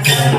Oh,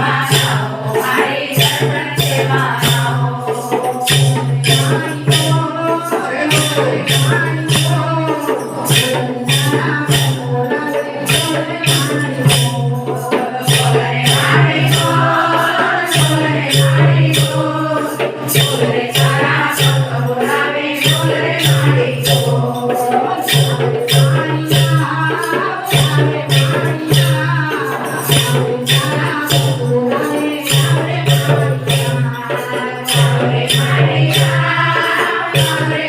Amen.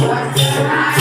What's the right?